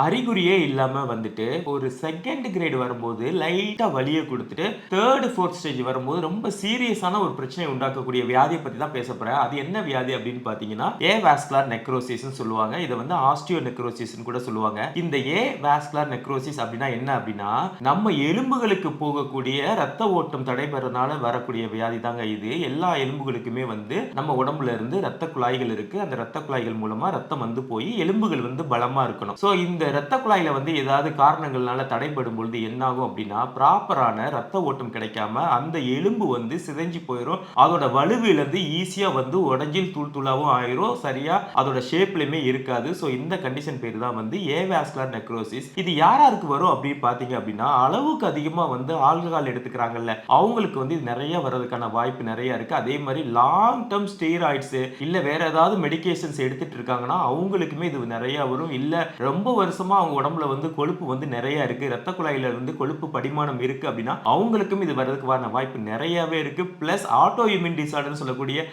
அறிகுறியே இல்லாம வந்துட்டு ஒரு செகண்ட் கிரேட் வரும்போது லைட்டா வலிய கொடுத்துட்டு தேர்ட் ஃபோர்த் ஸ்டேஜ் வரும்போது ரொம்ப சீரியஸான ஒரு பிரச்சனையை உண்டாக்கக்கூடிய வியாதியை பத்தி தான் பேச அது என்ன வியாதி அப்படின்னு பாத்தீங்கன்னா ஏ வாஸ்குலர் நெக்ரோசிஸ்னு சொல்லுவாங்க. இதை வந்து ஆஸ்டியோ நெக்ரோசிஸ்னு கூட சொல்லுவாங்க. இந்த ஏ வாஸ்குலர் நெக்ரோசிஸ் அப்படின்னா என்ன அப்படின்னா நம்ம எலும்புகளுக்கு போகக்கூடிய ரத்த ஓட்டம் தடைபெறனால வரக்கூடிய வியாதி தாங்க இது. எல்லா எலும்புகளுக்குமே வந்து நம்ம உடம்புல இருந்து ரத்த குழாய்கள் இருக்கு. அந்த ரத்த குழாய்கள் மூலமா ரத்தம் வந்து போய் எலும்புகள் வந்து பலமா இருக்கணும். ஸோ இந்த ரத்த குழாயில் வந்து ஏதாவது காரணங்கள்னால தடைபடும் பொழுது என்னாகும் அப்படின்னா ப்ராப்பரான ரத்த ஓட்டம் கிடைக்காம அந்த எலும்பு வந்து சிதைஞ்சு போயிடும் அதோட வலுவிலிருந்து ஈஸியாக வந்து உடஞ்சில் தூள் தூளாவும் ஆயிரும். சரியா? அதோட ஷேப்லையுமே இருக்காது. ஸோ இந்த கண்டிஷன் பேர் தான் வந்து ஏவாஸ்குலர் நெக்ரோசிஸ் இது யாராருக்கு வரும் அப்படின்னு பார்த்தீங்க அப்படின்னா அளவுக்கு அதிகமாக வந்து ஆல்கஹால் எடுத்துக்கிறாங்கல்ல அவங்களுக்கு வந்து இது நிறைய வர்றதுக்கான வாய்ப்பு நிறைய இருக்கு. அதே மாதிரி லாங் டேர்ம் ஸ்டீராய்ட்ஸ் இல்லை வேற ஏதாவது மெடிகேஷன்ஸ் எடுத்துட்டு இருக்காங்கன்னா அவங்களுக்குமே இது நிறைய வரும். இல்லை ரொம்ப வருஷம் அவங்க உடம்புல வந்து கொழுப்பு வந்து நிறைய இருக்கு. ரத்த குழாயில வந்து கொழுப்பு படிமானம் இருக்கு அப்படின்னா அவங்களுக்கும் இது வர்றதுக்கான வாய்ப்பு நிறையவே இருக்கு. பிளஸ் ஆட்டோ இம்யூன் டிசார்டர்னு சொல்லக்கூடிய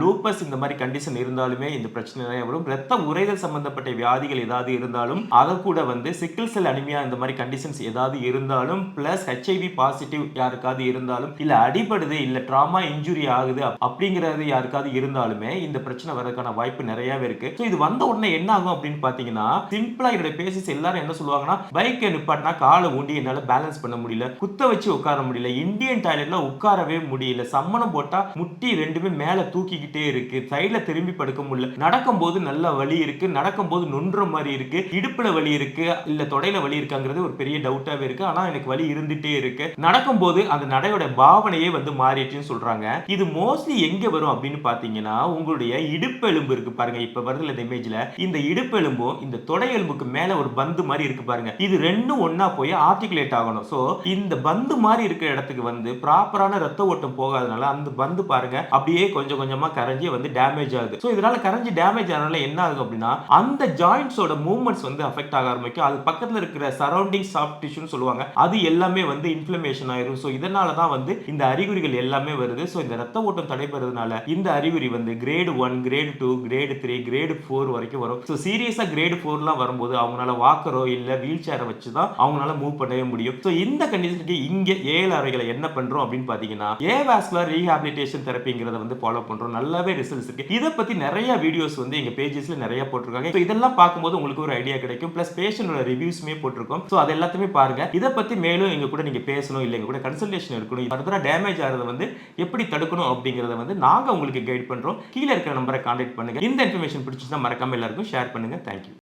லூப்பஸ் இந்த மாதிரி கண்டிஷன் இருந்தாலுமே இந்த பிரச்சனை நிறைய வரும். ரத்த உரைதல் சம்பந்தப்பட்ட வியாதிகள் ஏதாவது இருந்தாலும் அதை கூட வந்து சிக்கிள் செல் அனிமியா இந்த மாதிரி கண்டிஷன்ஸ் ஏதாவது இருந்தாலும் பிளஸ் ஹெச்ஐவி பாசிட்டிவ் யாருக்காவது இருந்தாலும் இல்ல அடிபடுது இல்ல ட்ராமா இன்ஜுரி ஆகுது அப்படிங்கிறது யாருக்காவது இருந்தாலுமே இந்த பிரச்சனை வர்றதுக்கான வாய்ப்பு நிறையவே இருக்கு. ஸோ இது வந்த உடனே என்ன ஆகும் அப்படின்னு பாத்தீங்கன்னா சிம்பிளா என்னுடைய பேசிஸ் எல்லாரும் என்ன சொல்லுவாங்கன்னா பைக்கை நிப்பாட்டினா காலை ஊண்டி என்னால் பேலன்ஸ் பண்ண முடியல குத்த வச்சு உட்கார முடியல இந்தியன் டாய்லெட்ல உட்காரவே முடியல சம்மணம் போட்டா முட்டி ரெண்டுமே மேல தூக்கிக்கிட்டே இருக்கு சைட்ல திரும்பி படுக்க முடியல. நடக்கும் போது நல்ல வலி இருக்கு நடக்கும் போது நொன்ற மாதிரி இருக்கு இடுப்புல வலி இருக்கு இல்ல தொடையில வலி இருக்காங்கிறது ஒரு பெரிய டவுட்டாவே இருக்கு ஆனா எனக்கு வலி இருந்துட்டே இருக்கு. நடக்கும் போது அந்த நடையோட பாவனையே வந்து மாறிடுச்சுன்னு சொல்றாங்க. இது மோஸ்ட்லி எங்க வரும் அப்படின்னு பாத்தீங்கன்னா உங்களுடைய இடுப்பெலும்பு இருக்கு பாருங்க இப்ப வருதுல இந்த இமேஜ்ல இந்த இடுப்பெலும்பும் இந்த தொடை எலும்புக்கு மேல ஒரு பந்து மாதிரி இருக்கு பாருங்க. இது ரெண்டும் ஒன்னா போய் ஆர்டிகுலேட் ஆகணும். சோ இந்த பந்து மாதிரி இருக்கிற இடத்துக்கு வந்து ப்ராப்பரான ரத்த ஓட்டம் போகாதனால அந்த பந்து பாருங்க அப்படியே கொஞ்சம் கொஞ்சமா கரைஞ்சி வந்து டேமேஜ் ஆகுது. சோ இதனால கரைஞ்சி டேமேஜ் ஆனால என்ன ஆகுது அப்படின்னா அந்த ஜாயிண்ட்ஸோட மூவ்மெண்ட்ஸ் வந்து அஃபெக்ட் ஆக ஆரம்பிக்கும். அது பக்கத்துல இருக்கிற சரௌண்டிங் சாஃப்ட் டிஷ்யூன்னு சொல்லுவாங்க. அது எல்லாமே வந்து இன்ஃபிளமேஷன் ஆயிரும். ஸோ இதனால தான் வந்து இந்த அறிகுறிகள் எல்லாமே வருது. ஸோ இந்த ரத்த ஓட்டம் தடைபெறதுனால இந்த அறிகுறி வந்து grade one grade two grade three grade four வரைக்கும் வரும். ஸோ சீரியஸாக கிரேடு ஃபோர்லாம் வரும்போது அவங்களால வாக்கரோ இல்லை வீல் சேரை வச்சு தான் அவங்களால மூவ் பண்ணவே முடியும். ஸோ இந்த கண்டிஷனுக்கு இங்கே ஏழு அறைகளை என்ன பண்றோம் அப்படின்னு பார்த்தீங்கன்னா ஏ வாஸ்குலர் ரீஹாபிலிட்டேஷன் தெரப்பிங்கிறத வந்து ஃபாலோ பண்றோம். நல்லாவே ரிசல்ட்ஸ் இருக்கு. இதை பத்தி நிறைய வீடியோஸ் வந்து எங்க பேஜஸ்ல நிறைய போட்டிருக்காங்க. ஸோ இதெல்லாம் பார்க்கும்போது உங்களுக்கு ஒரு ஐடியா கிடைக்கும். ப்ளஸ் பேஷண்டோட ரிவ்யூஸ்மே போட்டிருக்கோம். ஸோ அது எல்லாத்தையுமே பாருங்க. இதை பற்றி மேலும் எங்க கூட நீங்கள் பேசணும் இல்லை எங்க கூட கன்சல்டேஷன் இருக்கணும் ஃபர்தராக டேமேஜ் ஆகிறத வந்து எப்படி தடுக்கணும் அப்படிங்கிறத வந்து நாங்கள் உங்களுக்கு கைட் பண்ணுறோம் கீழே இருக்கிற நம்பரை கான்டாக்ட் பண்ணுங்க. இந்த இன்ஃபர்மேஷன் பிடிச்சிருந்தா மறக்காம எல்லாருக்கும் ஷேர் பண்ணுங்க. தேங்க்யூ